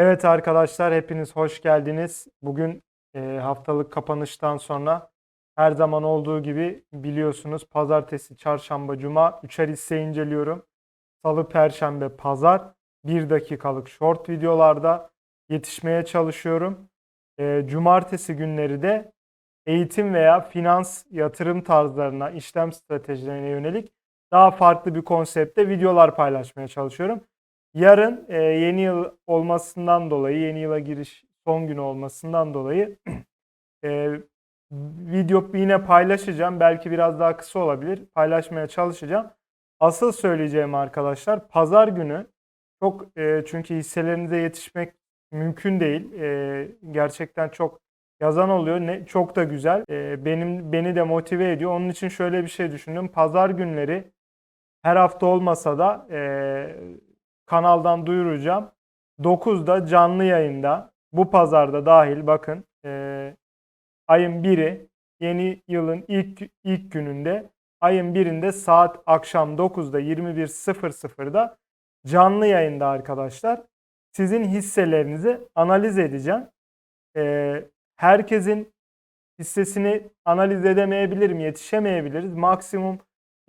Evet arkadaşlar hepiniz hoş geldiniz. Bugün e, haftalık kapanıştan sonra her zaman olduğu gibi biliyorsunuz pazartesi, çarşamba, cuma üçer hisse inceliyorum. Salı, perşembe, pazar 1 dakikalık short videolarda yetişmeye çalışıyorum. E, cumartesi günleri de eğitim veya finans yatırım tarzlarına, işlem stratejilerine yönelik daha farklı bir konsepte videolar paylaşmaya çalışıyorum. Yarın e, yeni yıl olmasından dolayı, yeni yıla giriş son günü olmasından dolayı e, video yine paylaşacağım. Belki biraz daha kısa olabilir. Paylaşmaya çalışacağım. Asıl söyleyeceğim arkadaşlar pazar günü çok e, çünkü hisselerinize yetişmek mümkün değil. E, gerçekten çok yazan oluyor. Ne, çok da güzel. E, benim beni de motive ediyor. Onun için şöyle bir şey düşündüm. Pazar günleri her hafta olmasa da e, kanaldan duyuracağım. 9'da canlı yayında bu pazarda dahil bakın e, ayın 1'i yeni yılın ilk ilk gününde ayın 1'inde saat akşam 9'da 21.00'da canlı yayında arkadaşlar sizin hisselerinizi analiz edeceğim. E, herkesin hissesini analiz edemeyebilirim, yetişemeyebiliriz. Maksimum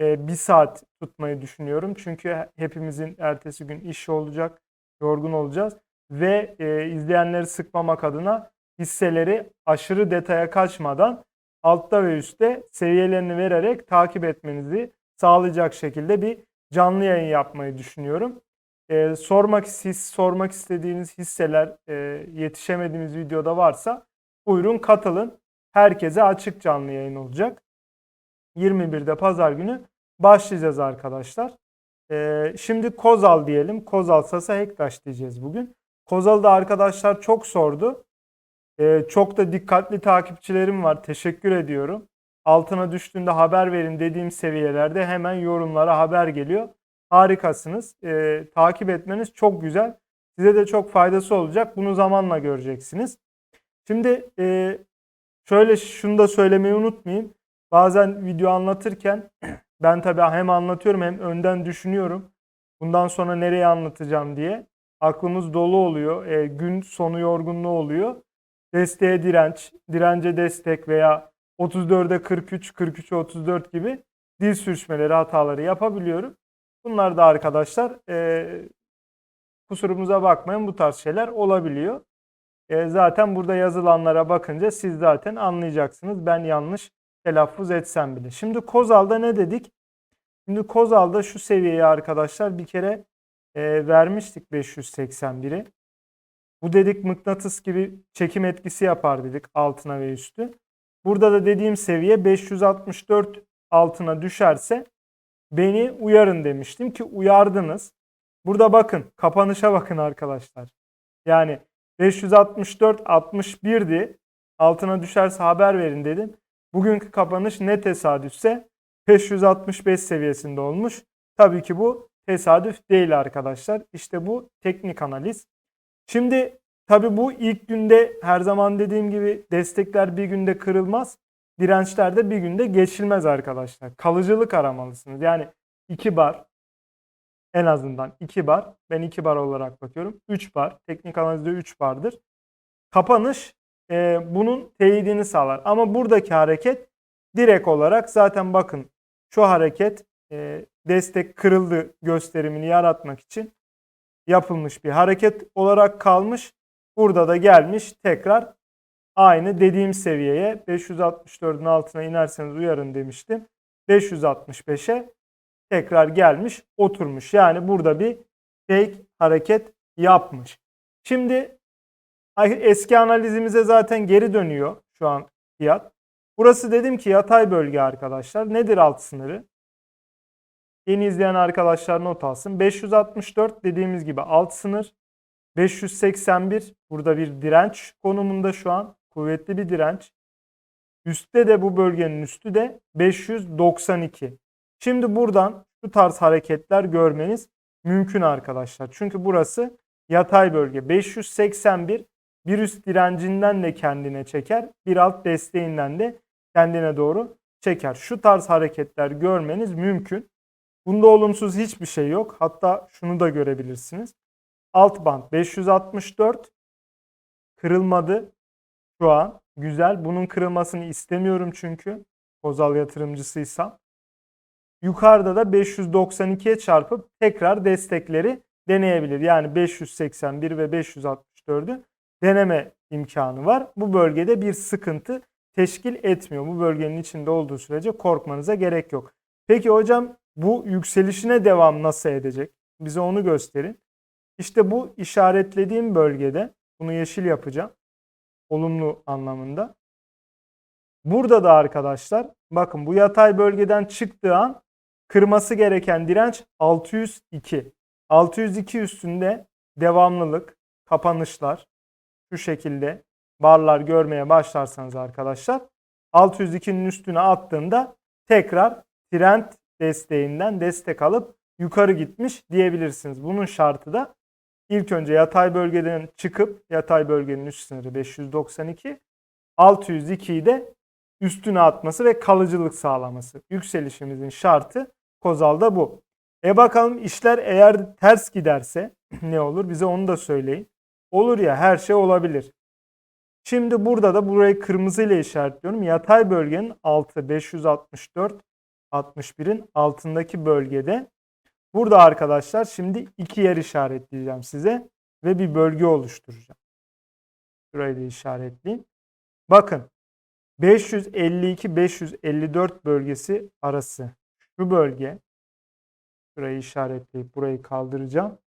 e, bir saat tutmayı düşünüyorum. Çünkü hepimizin ertesi gün iş olacak, yorgun olacağız. Ve e, izleyenleri sıkmamak adına hisseleri aşırı detaya kaçmadan altta ve üstte seviyelerini vererek takip etmenizi sağlayacak şekilde bir canlı yayın yapmayı düşünüyorum. E, sormak his, sormak istediğiniz hisseler e, yetişemediğimiz videoda varsa buyurun katılın. Herkese açık canlı yayın olacak. 21'de pazar günü başlayacağız arkadaşlar. Ee, şimdi Kozal diyelim. Kozal Sasa Hektaş diyeceğiz bugün. Kozal'da arkadaşlar çok sordu. Ee, çok da dikkatli takipçilerim var. Teşekkür ediyorum. Altına düştüğünde haber verin dediğim seviyelerde hemen yorumlara haber geliyor. Harikasınız. Ee, takip etmeniz çok güzel. Size de çok faydası olacak. Bunu zamanla göreceksiniz. Şimdi e, şöyle şunu da söylemeyi unutmayayım. Bazen video anlatırken ben tabii hem anlatıyorum hem önden düşünüyorum. Bundan sonra nereye anlatacağım diye. Aklımız dolu oluyor. E, gün sonu yorgunluğu oluyor. Desteğe direnç, dirence destek veya 34'e 43, 43'e 34 gibi dil sürçmeleri, hataları yapabiliyorum. Bunlar da arkadaşlar e, kusurumuza bakmayın bu tarz şeyler olabiliyor. E, zaten burada yazılanlara bakınca siz zaten anlayacaksınız. Ben yanlış telaffuz etsem bile. Şimdi Kozal'da ne dedik? Şimdi Kozal'da şu seviyeyi arkadaşlar bir kere e, vermiştik 581'i. Bu dedik mıknatıs gibi çekim etkisi yapar dedik altına ve üstü. Burada da dediğim seviye 564 altına düşerse beni uyarın demiştim ki uyardınız. Burada bakın kapanışa bakın arkadaşlar. Yani 564 61'di. Altına düşerse haber verin dedim. Bugünkü kapanış ne tesadüfse 565 seviyesinde olmuş. Tabii ki bu tesadüf değil arkadaşlar. İşte bu teknik analiz. Şimdi tabii bu ilk günde her zaman dediğim gibi destekler bir günde kırılmaz. Dirençler de bir günde geçilmez arkadaşlar. Kalıcılık aramalısınız. Yani 2 bar en azından 2 bar. Ben 2 bar olarak bakıyorum. 3 bar. Teknik analizde 3 bardır. Kapanış e, bunun teyidini sağlar. Ama buradaki hareket direkt olarak zaten bakın şu hareket e, destek kırıldı gösterimini yaratmak için yapılmış bir hareket olarak kalmış. Burada da gelmiş tekrar aynı dediğim seviyeye 564'ün altına inerseniz uyarın demiştim. 565'e tekrar gelmiş oturmuş. Yani burada bir fake hareket yapmış. Şimdi eski analizimize zaten geri dönüyor şu an fiyat. Burası dedim ki yatay bölge arkadaşlar. Nedir alt sınırı? Yeni izleyen arkadaşlar not alsın. 564 dediğimiz gibi alt sınır. 581 burada bir direnç konumunda şu an. Kuvvetli bir direnç. Üstte de bu bölgenin üstü de 592. Şimdi buradan şu tarz hareketler görmeniz mümkün arkadaşlar. Çünkü burası yatay bölge. 581 bir üst direncinden de kendine çeker. Bir alt desteğinden de kendine doğru çeker. Şu tarz hareketler görmeniz mümkün. Bunda olumsuz hiçbir şey yok. Hatta şunu da görebilirsiniz. alt band 564 kırılmadı şu an. Güzel. Bunun kırılmasını istemiyorum çünkü. Kozal yatırımcısıysam. Yukarıda da 592'ye çarpıp tekrar destekleri deneyebilir. Yani 581 ve 564'ü deneme imkanı var. Bu bölgede bir sıkıntı teşkil etmiyor. Bu bölgenin içinde olduğu sürece korkmanıza gerek yok. Peki hocam bu yükselişine devam nasıl edecek? Bize onu gösterin. İşte bu işaretlediğim bölgede bunu yeşil yapacağım. Olumlu anlamında. Burada da arkadaşlar bakın bu yatay bölgeden çıktığı an kırması gereken direnç 602. 602 üstünde devamlılık, kapanışlar şu şekilde barlar görmeye başlarsanız arkadaşlar 602'nin üstüne attığında tekrar trend desteğinden destek alıp yukarı gitmiş diyebilirsiniz. Bunun şartı da ilk önce yatay bölgeden çıkıp yatay bölgenin üst sınırı 592 602'yi de üstüne atması ve kalıcılık sağlaması. Yükselişimizin şartı Kozal'da bu. E bakalım işler eğer ters giderse ne olur? Bize onu da söyleyin. Olur ya her şey olabilir. Şimdi burada da burayı kırmızı ile işaretliyorum. Yatay bölgenin altı 564 61'in altındaki bölgede. Burada arkadaşlar şimdi iki yer işaretleyeceğim size ve bir bölge oluşturacağım. Şurayı da işaretleyeyim. Bakın 552-554 bölgesi arası şu bölge şurayı işaretleyip burayı kaldıracağım.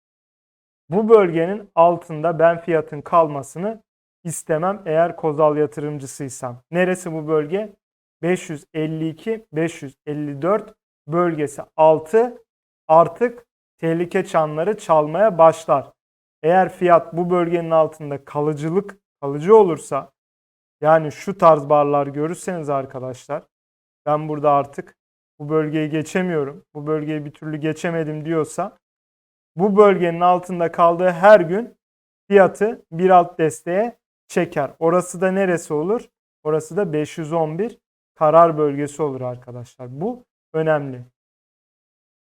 Bu bölgenin altında ben fiyatın kalmasını istemem eğer kozal yatırımcısıysam. Neresi bu bölge? 552 554 bölgesi altı artık tehlike çanları çalmaya başlar. Eğer fiyat bu bölgenin altında kalıcılık kalıcı olursa yani şu tarz barlar görürseniz arkadaşlar ben burada artık bu bölgeyi geçemiyorum. Bu bölgeyi bir türlü geçemedim diyorsa bu bölgenin altında kaldığı her gün fiyatı bir alt desteğe çeker. Orası da neresi olur? Orası da 511 karar bölgesi olur arkadaşlar. Bu önemli.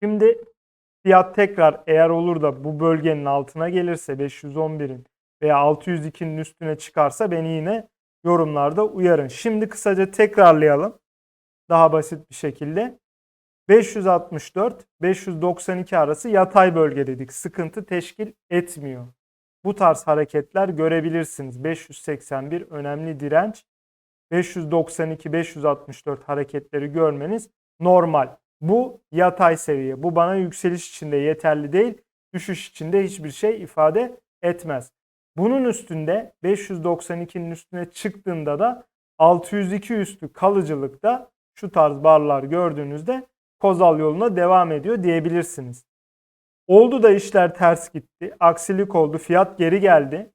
Şimdi fiyat tekrar eğer olur da bu bölgenin altına gelirse 511'in veya 602'nin üstüne çıkarsa beni yine yorumlarda uyarın. Şimdi kısaca tekrarlayalım. Daha basit bir şekilde. 564-592 arası yatay bölge dedik. Sıkıntı teşkil etmiyor. Bu tarz hareketler görebilirsiniz. 581 önemli direnç. 592-564 hareketleri görmeniz normal. Bu yatay seviye. Bu bana yükseliş içinde yeterli değil. Düşüş içinde hiçbir şey ifade etmez. Bunun üstünde 592'nin üstüne çıktığında da 602 üstü kalıcılıkta şu tarz barlar gördüğünüzde kozal yoluna devam ediyor diyebilirsiniz. Oldu da işler ters gitti. Aksilik oldu. Fiyat geri geldi.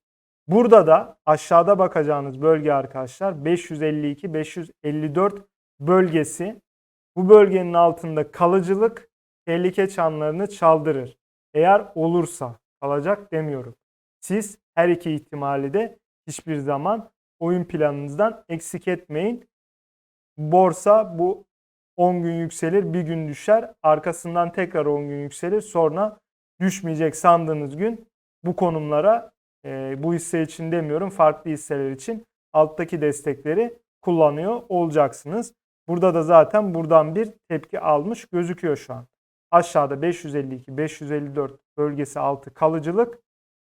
Burada da aşağıda bakacağınız bölge arkadaşlar 552-554 bölgesi. Bu bölgenin altında kalıcılık tehlike çanlarını çaldırır. Eğer olursa kalacak demiyorum. Siz her iki ihtimali de hiçbir zaman oyun planınızdan eksik etmeyin. Borsa bu 10 gün yükselir, bir gün düşer. Arkasından tekrar 10 gün yükselir. Sonra düşmeyecek sandığınız gün bu konumlara e, bu hisse için demiyorum farklı hisseler için alttaki destekleri kullanıyor olacaksınız. Burada da zaten buradan bir tepki almış gözüküyor şu an. Aşağıda 552-554 bölgesi altı kalıcılık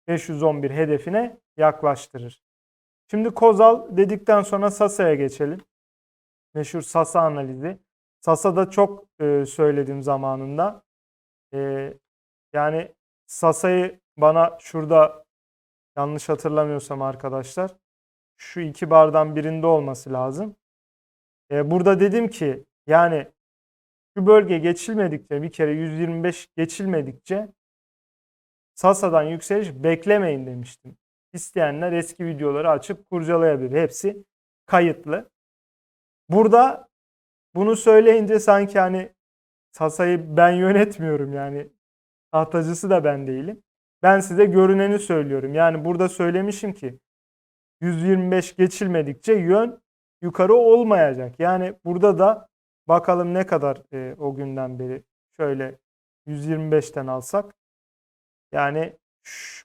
511 hedefine yaklaştırır. Şimdi Kozal dedikten sonra Sasa'ya geçelim. Meşhur Sasa analizi. Sasa'da çok e, söyledim zamanında. E, yani Sasa'yı bana şurada yanlış hatırlamıyorsam arkadaşlar şu iki bardan birinde olması lazım. E, burada dedim ki yani şu bölge geçilmedikçe bir kere 125 geçilmedikçe Sasa'dan yükseliş beklemeyin demiştim. İsteyenler eski videoları açıp kurcalayabilir. Hepsi kayıtlı. Burada bunu söyleyince sanki hani Sasa'yı ben yönetmiyorum yani. Tahtacısı da ben değilim. Ben size görüneni söylüyorum. Yani burada söylemişim ki 125 geçilmedikçe yön yukarı olmayacak. Yani burada da bakalım ne kadar e, o günden beri şöyle 125'ten alsak yani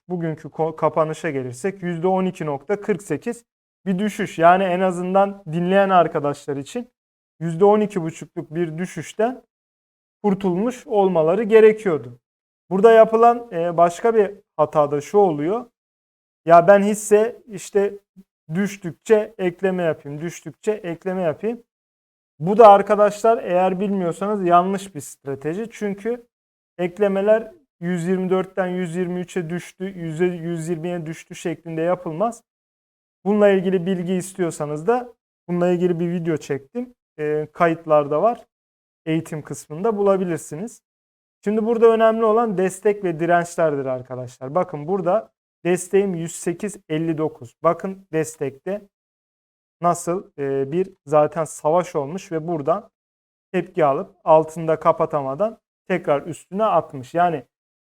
Bugünkü kapanışa gelirsek %12.48 bir düşüş. Yani en azından dinleyen arkadaşlar için %12,5'luk bir düşüşten kurtulmuş olmaları gerekiyordu. Burada yapılan e, başka bir hata da şu oluyor. Ya ben hisse işte düştükçe ekleme yapayım, düştükçe ekleme yapayım. Bu da arkadaşlar eğer bilmiyorsanız yanlış bir strateji. Çünkü eklemeler 124'ten 123'e düştü, 100'e 120'ye düştü şeklinde yapılmaz. Bununla ilgili bilgi istiyorsanız da bununla ilgili bir video çektim. E, kayıtlarda var. Eğitim kısmında bulabilirsiniz. Şimdi burada önemli olan destek ve dirençlerdir arkadaşlar. Bakın burada desteğim 108.59. Bakın destekte nasıl e, bir zaten savaş olmuş ve buradan tepki alıp altında kapatamadan tekrar üstüne atmış. Yani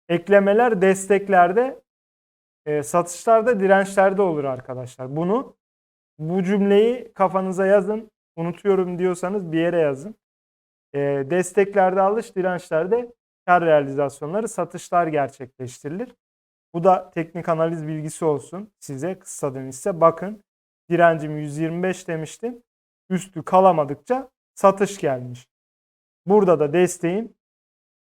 eklemeler desteklerde e, satışlarda dirençlerde olur arkadaşlar. Bunu bu cümleyi kafanıza yazın. Unutuyorum diyorsanız bir yere yazın. E, desteklerde alış, dirençlerde kar realizasyonları, satışlar gerçekleştirilir. Bu da teknik analiz bilgisi olsun size kısadan ise bakın direncim 125 demiştim. Üstü kalamadıkça satış gelmiş. Burada da desteğim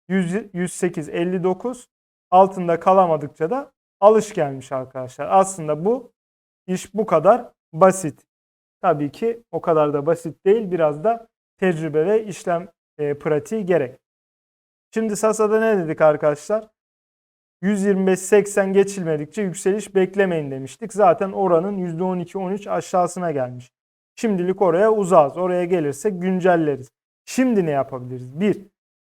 100 108.59 altında kalamadıkça da alış gelmiş arkadaşlar. Aslında bu iş bu kadar basit. Tabii ki o kadar da basit değil. Biraz da tecrübe ve işlem e, pratiği gerek. Şimdi Sasa'da ne dedik arkadaşlar? 125-80 geçilmedikçe yükseliş beklemeyin demiştik. Zaten oranın %12-13 aşağısına gelmiş. Şimdilik oraya uzağız. Oraya gelirse güncelleriz. Şimdi ne yapabiliriz? 1.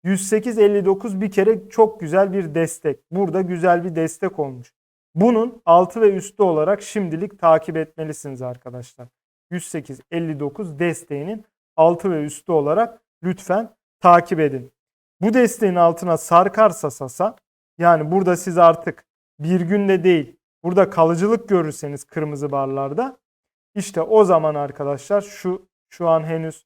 108.59 bir kere çok güzel bir destek. Burada güzel bir destek olmuş. Bunun altı ve üstü olarak şimdilik takip etmelisiniz arkadaşlar. 108.59 desteğinin altı ve üstü olarak lütfen takip edin. Bu desteğin altına sarkarsa sasa yani burada siz artık bir günde değil burada kalıcılık görürseniz kırmızı barlarda işte o zaman arkadaşlar şu şu an henüz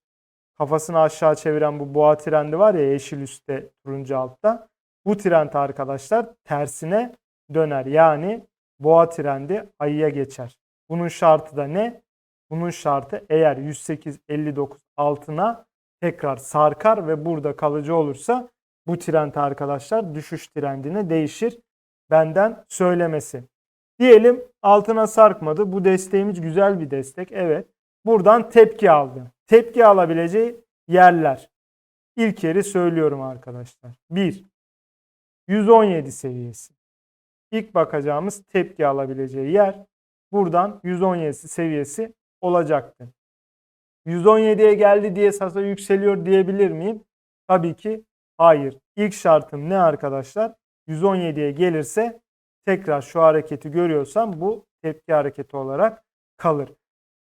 kafasını aşağı çeviren bu boğa trendi var ya yeşil üstte turuncu altta. Bu trend arkadaşlar tersine döner. Yani boğa trendi ayıya geçer. Bunun şartı da ne? Bunun şartı eğer 108.59 altına tekrar sarkar ve burada kalıcı olursa bu trend arkadaşlar düşüş trendine değişir. Benden söylemesi. Diyelim altına sarkmadı. Bu desteğimiz güzel bir destek. Evet. Buradan tepki aldı. Tepki alabileceği yerler. İlk yeri söylüyorum arkadaşlar. 1. 117 seviyesi. İlk bakacağımız tepki alabileceği yer buradan 117 seviyesi olacaktı. 117'ye geldi diye Sasa yükseliyor diyebilir miyim? Tabii ki hayır. İlk şartım ne arkadaşlar? 117'ye gelirse tekrar şu hareketi görüyorsam bu tepki hareketi olarak kalır.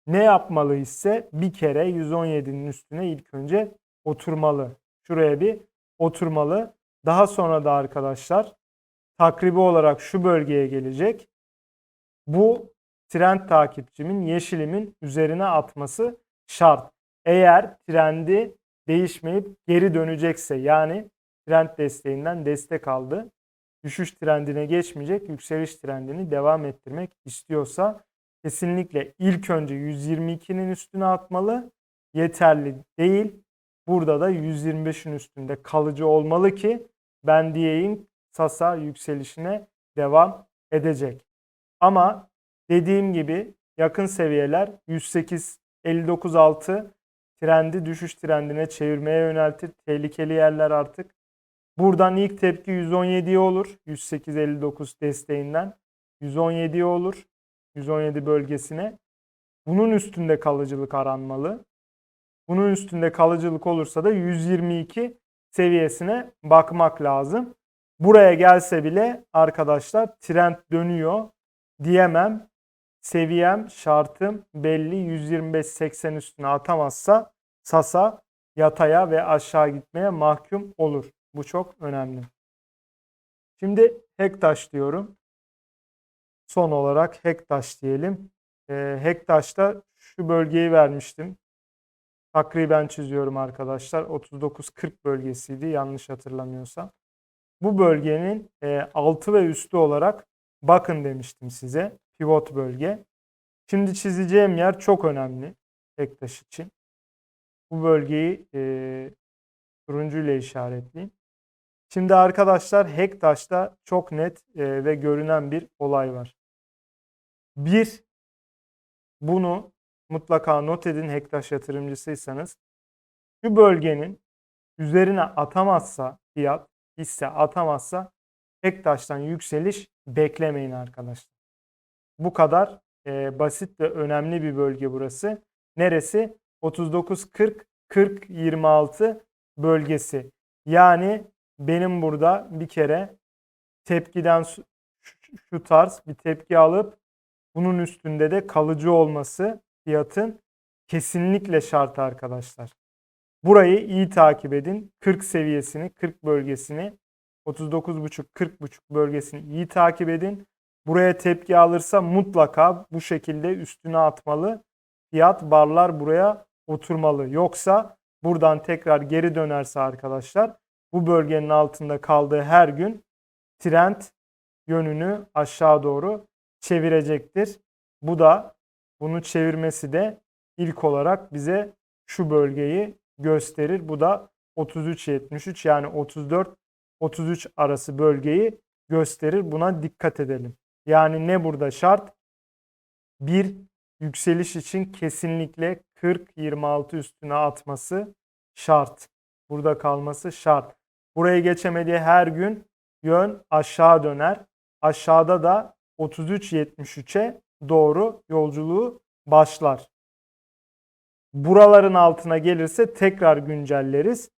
Ne yapmalı ise bir kere 117'nin üstüne ilk önce oturmalı. Şuraya bir oturmalı. Daha sonra da arkadaşlar takribi olarak şu bölgeye gelecek. Bu trend takipçimin yeşilimin üzerine atması şart. Eğer trendi değişmeyip geri dönecekse yani trend desteğinden destek aldı. Düşüş trendine geçmeyecek, yükseliş trendini devam ettirmek istiyorsa kesinlikle ilk önce 122'nin üstüne atmalı. Yeterli değil. Burada da 125'in üstünde kalıcı olmalı ki ben diyeyim Sasa yükselişine devam edecek. Ama dediğim gibi yakın seviyeler 108 59.6 trendi düşüş trendine çevirmeye yöneltir. Tehlikeli yerler artık. Buradan ilk tepki 117'ye olur. 108.59 desteğinden 117'ye olur. 117 bölgesine. Bunun üstünde kalıcılık aranmalı. Bunun üstünde kalıcılık olursa da 122 seviyesine bakmak lazım. Buraya gelse bile arkadaşlar trend dönüyor diyemem. Seviyem, şartım belli 125-80 üstüne atamazsa Sasa yataya ve aşağı gitmeye mahkum olur. Bu çok önemli. Şimdi Hektaş diyorum. Son olarak Hektaş diyelim. E, Hektaş'ta şu bölgeyi vermiştim. Takriben çiziyorum arkadaşlar. 39-40 bölgesiydi yanlış hatırlamıyorsam. Bu bölgenin e, altı ve üstü olarak bakın demiştim size. Pivot bölge. Şimdi çizeceğim yer çok önemli Hektaş için. Bu bölgeyi e, turuncu ile işaretleyeyim. Şimdi arkadaşlar Hektaş'ta çok net e, ve görünen bir olay var. Bir, bunu mutlaka not edin Hektaş yatırımcısıysanız. Şu bölgenin üzerine atamazsa fiyat, hisse atamazsa Hektaş'tan yükseliş beklemeyin arkadaşlar. Bu kadar e, basit ve önemli bir bölge burası. Neresi? 39-40-40-26 bölgesi. Yani benim burada bir kere tepkiden şu, tarz bir tepki alıp bunun üstünde de kalıcı olması fiyatın kesinlikle şart arkadaşlar. Burayı iyi takip edin. 40 seviyesini, 40 bölgesini, 39.5-40.5 bölgesini iyi takip edin. Buraya tepki alırsa mutlaka bu şekilde üstüne atmalı. Fiyat barlar buraya oturmalı. Yoksa buradan tekrar geri dönerse arkadaşlar bu bölgenin altında kaldığı her gün trend yönünü aşağı doğru çevirecektir. Bu da bunu çevirmesi de ilk olarak bize şu bölgeyi gösterir. Bu da 33.73 yani 34 33 arası bölgeyi gösterir. Buna dikkat edelim. Yani ne burada şart? Bir yükseliş için kesinlikle 40-26 üstüne atması şart. Burada kalması şart. Burayı geçemediği her gün yön aşağı döner. Aşağıda da 33.73'e doğru yolculuğu başlar. Buraların altına gelirse tekrar güncelleriz.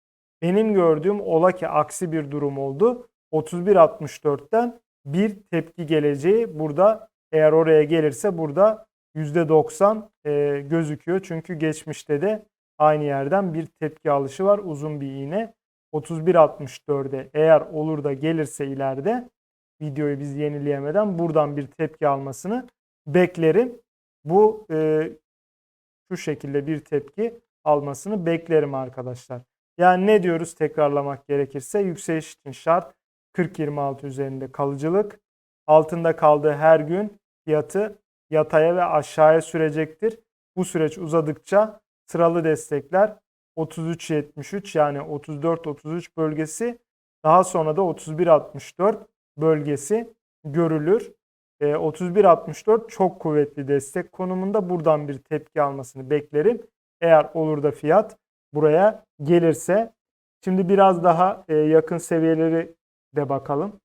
Benim gördüğüm ola ki aksi bir durum oldu. 31.64'ten bir tepki geleceği burada eğer oraya gelirse burada %90 e, gözüküyor. Çünkü geçmişte de aynı yerden bir tepki alışı var. Uzun bir iğne. 31.64'e eğer olur da gelirse ileride videoyu biz yenileyemeden buradan bir tepki almasını beklerim. Bu e, şu şekilde bir tepki almasını beklerim arkadaşlar. Yani ne diyoruz tekrarlamak gerekirse yükseliş için şart 40-26 üzerinde kalıcılık. Altında kaldığı her gün fiyatı yataya ve aşağıya sürecektir. Bu süreç uzadıkça sıralı destekler 33-73 yani 34-33 bölgesi daha sonra da 31-64 bölgesi görülür. E, 31-64 çok kuvvetli destek konumunda buradan bir tepki almasını beklerim. Eğer olur da fiyat buraya gelirse. Şimdi biraz daha e, yakın seviyeleri de bakalım.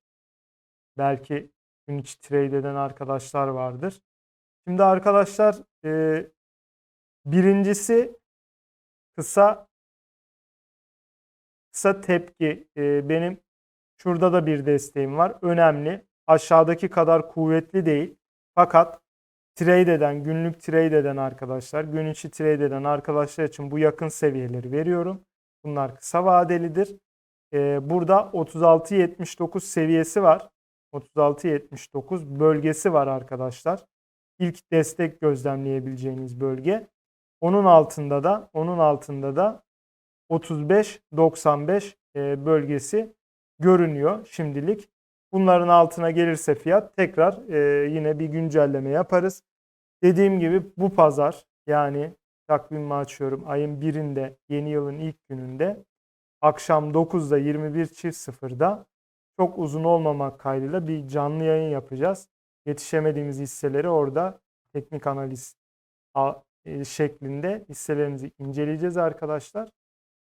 Belki gün içi trade eden arkadaşlar vardır. Şimdi arkadaşlar e, birincisi kısa kısa tepki. E, benim şurada da bir desteğim var. Önemli. Aşağıdaki kadar kuvvetli değil. Fakat trade eden, günlük trade eden arkadaşlar, gün içi trade eden arkadaşlar için bu yakın seviyeleri veriyorum. Bunlar kısa vadelidir. Ee, burada 36.79 seviyesi var. 36.79 bölgesi var arkadaşlar. İlk destek gözlemleyebileceğiniz bölge. Onun altında da onun altında da 35.95 e, bölgesi görünüyor şimdilik. Bunların altına gelirse fiyat tekrar e, yine bir güncelleme yaparız. Dediğim gibi bu pazar yani takvimimi açıyorum ayın birinde yeni yılın ilk gününde akşam 9'da 21 çift sıfırda çok uzun olmamak kaydıyla bir canlı yayın yapacağız. Yetişemediğimiz hisseleri orada teknik analiz e, şeklinde hisselerimizi inceleyeceğiz arkadaşlar.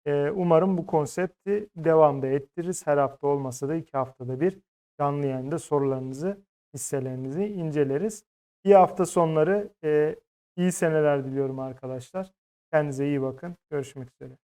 E, umarım bu konsepti devamda ettiririz. Her hafta olmasa da iki haftada bir canlı yayında sorularınızı, hisselerinizi inceleriz. İyi hafta sonları, e, iyi seneler diliyorum arkadaşlar. Kendinize iyi bakın. Görüşmek üzere.